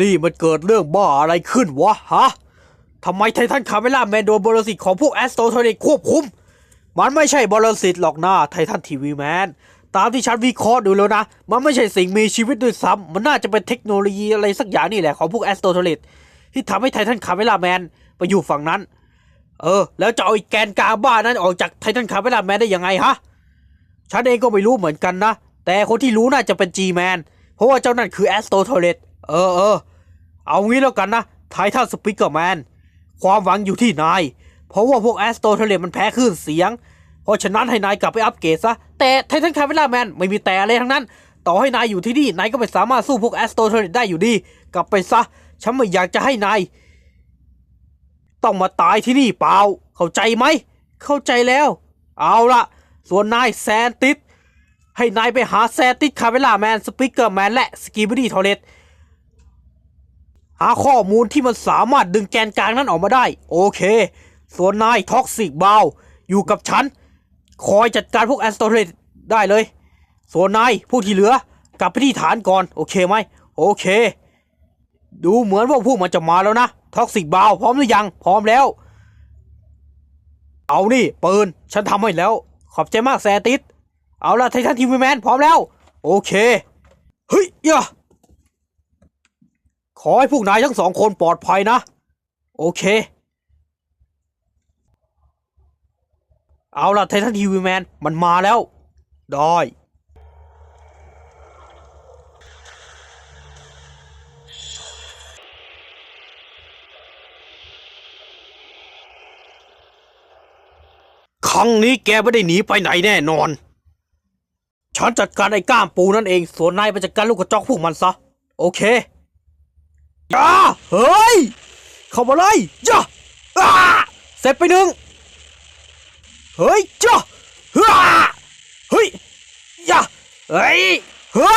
นี่มันเกิดเรื่องบ้าอะไรขึ้นวะฮะทำไมไททันคาเมล่าแมนโดนบรสิตของพวกแอสโตโทนิกควบคุม มันไม่ใช่บรสิตหรอกนะไททันทีวีแมนตามที่ฉันวิเคราะห์ดูแล้วนะ มันไม่ใช่สิ่งมีชีวิตด้วยซ้ำมันน่าจะเป็นเทคโนโลยีอะไรสักอย่างนี่แหละของพวกแอสโตโทนิกที่ทำให้ไททันคาเมล่าแมนไปอยู่ฝั่งนั้น เออ แล้วจะเอาไอ้แกนกลางบ้านั้นออกจากไททันคาเมล่าแมนได้ยังไงฮะฉันเองก็ไม่รู้เหมือนกันนะแต่คนที่รู้น่าจะเป็น G-Man เพราะว่าเจ้านั่นคือแอสโตโทเลต เออเออเอางี้แล้วกันนะไททันสปิเกอร์แมนความหวังอยู่ที่นาย เพราะว่าพวกแอสโตโทเลตมันแพ้คลื่นเสียง เพราะฉะนั้นให้นายกลับไปอัปเกรดซะ แต่ไททันคาเมล่าแมนไม่มีแต่อะไรทั้งนั้น ต่อให้นายอยู่ที่นี่ นายก็ไม่สามารถสู้พวกแอสโตโทเลตได้อยู่ดี กลับไปซะ ฉันไม่อยากจะให้นาย ต้องมาตายที่นี่เปล่า เข้าใจไหม เข้าใจแล้ว เอาละส่วนนายแซนติสให้นายไปหาแซนติสคาเวล่าแมนสปิเกอร์แมนและสกีบ d ดี้ทอเลต หาข้อมูลที่มันสามารถดึงแกนกลางนั้นออกมาได้ โอเค ส่วนนายท็อกซิกบาวอยู่กับฉัน คอยจัดการพวกแอสโตเรตได้เลย ส่วนนายผู้ที่เหลือกลับไปที่ฐานก่อน โอเคไหม โอเค ดูเหมือนว่าพวกมันจะมาแล้วนะท็อกซิกบาวพร้อมหรือยัง พร้อมแล้ว เอานี่ปืนฉันทำให้แล้ว ขอบใจมากแซติสเอาละไททันทีวีแมนพร้อมแล้ว โอเค เฮ้ยย่า ขอให้พวกนายทั้งสองคนปลอดภัยนะ โอเค เอาละไททันทีวีแมน มันมาแล้ว ได้ครั้งนี้แกไม่ได้หนีไปไหนแน่นอน ฉันจัดการไอ้ก้ามปูนั่นเอง ส่วนนายไปจัดการลูกกระจอกพวกมันซะ โอเค ย่าเฮ้ย เข้ามาเลยย่าอ้าเสร็จไปหนึ่งเฮ้ยจ้าฮ่าเฮ้ยย่าเฮ้ยฮ่า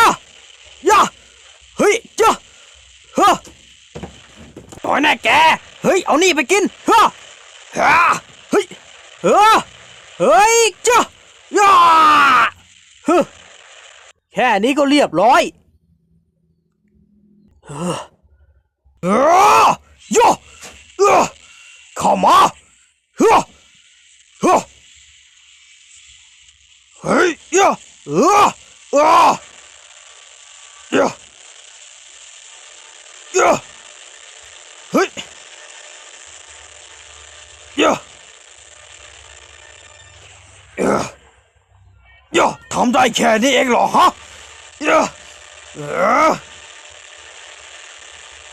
ย่าเฮ้ยจ้าฮ่าต่อยแน่แก เฮ้ย เอานี่ไปกินฮ่าฮ่าเฮ้ยฮ่าเฮ้ยจ้าย่าฮึแค่นี้ก็เรียบร้อยเฮ้อ ย่าเอ้อเข้ามาเฮ้อเฮ้อเฮ้ยยะเออเออยะยะเฮ้ยยะยะยะทำได้แค่นี้เองเหรอฮะยะเออ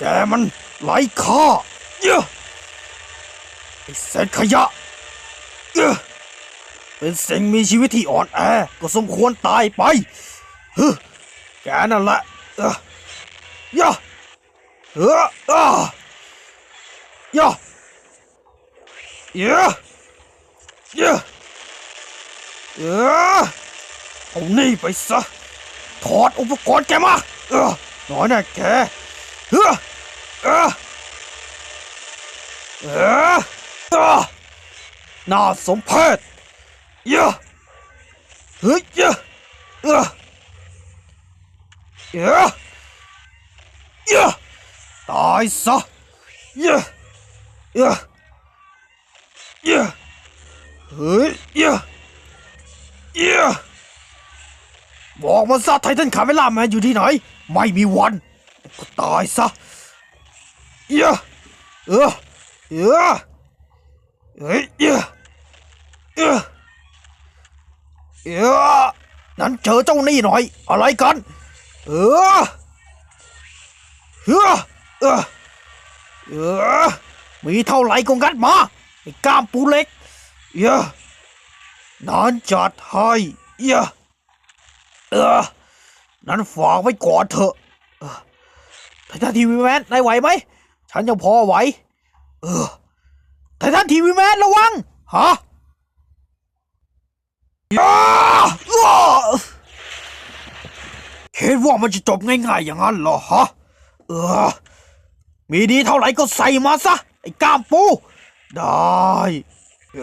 แกมันไร้ค่าเยะไอเศษขยะเยอะเป็นสิ่งมีชีวิตที่อ่อนแอ ก็สมควรตายไปเฮ้อแกนั่นแหละเออย่าเอออ่าย่าเยอะเยอะเออเอานี่ไปซะ ถอดอุปกรณ์แกมา เออน้อยน่แกเออ น่าสมเพชเยอะเฮ้ยเยอะเออเยอะเยอะตายซะเยอะเยอะเยอะเฮ้ยเยอะเยอะบอกมาซะไททันคาเวล่าแมนอยู่ที่ไหน ไม่มีวัน ก็ตายซะ เยอะเออเยอะเฮ้ยเยอะเยอะเออนั้นเจอเจ้านี่หน่อย อะไรกัน เออเออเออเออมีเท่าไหร่ก็งัดมาไอ้ก้ามปูเล็กเออนั้นจัดให้เออเออนั้นฝากไว้ก่อนเถอะไททีวีแมนนายไหวไหม ฉันยังพอไหว เออไททันทีวีแมนระวัง ฮะอ้าอ้าคิดว่ามันจะจบง่ายๆอย่างนั้นเหรอฮะ เออ มีดีเท่าไหร่ก็ใส่มาซะ ไอ้ก้ามปู ได้ เอ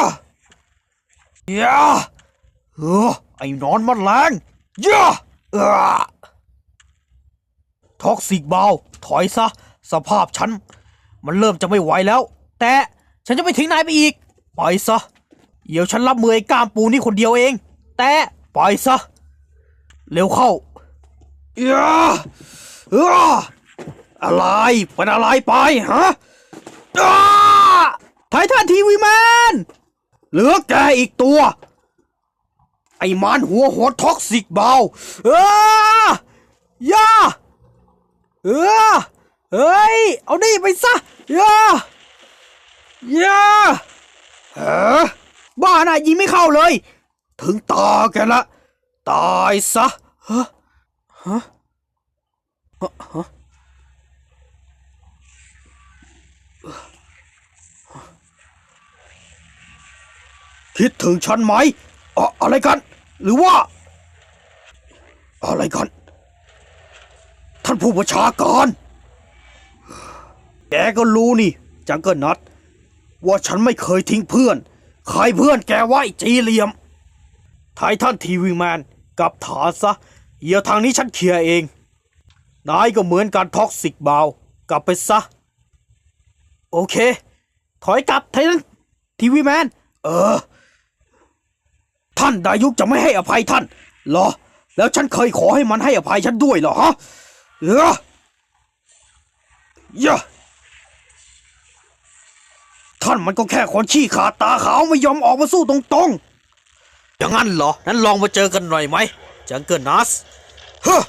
อเยาเออ ไอ้นอนมันแรงเยาเออท็อกซิกเบา ถอยซะ สภาพฉัน มันเริ่มจะไม่ไหวแล้ว แต่ฉันจะไม่ทิ้งนายไปอีกไปซะ เดี๋ยวฉันรับมือไอ้ก้ามปูนี่คนเดียวเอง แต่ไปซะ เร็วเข้าเอ้อเอ้ออะไรเป็นอะไรไปฮะอ้าไททันทีวีแมนเหลือแกอีกตัว ไอ้มันหัวโหดท็อกซิกเบาเออย่าเออ เฮ้ย เอานี่ไปซะย่าย่าเออบ้าน่ะยิงไม่เข้าเลย ถึงตาแกละ ตายซะฮะฮะฮะคิดถึงฉันไหมอะอะไรกัน หรือว่า อะไรกัน ท่านผู้ประชาการ กก็รู้นี่ จังเกิลนัดว่าฉันไม่เคยทิ้งเพื่อน ใครเพื่อนแกไว้จีเหลียมไททันทีวีแมนกับฐาซะเดี๋ยวทางนี้ฉันเคลียร์เอง นายก็เหมือนการท็อกซิกเบากลับไปซะ โอเค ถอยกลับไททันทีวีแมน เออ ท่านดายุกจะไม่ให้อภัยท่านเหรอ แล้วฉันเคยขอให้มันให้อภัยฉันด้วยเหรอฮะเออยะานมันก็แค่คนขี้ขาดตาขาวไม่ยอมออกมาสู้ตรงๆ อย่างนั้นเหรอ นั้นลองมาเจอกันหน่อยไหมจังเกิลนัสเฮ้อ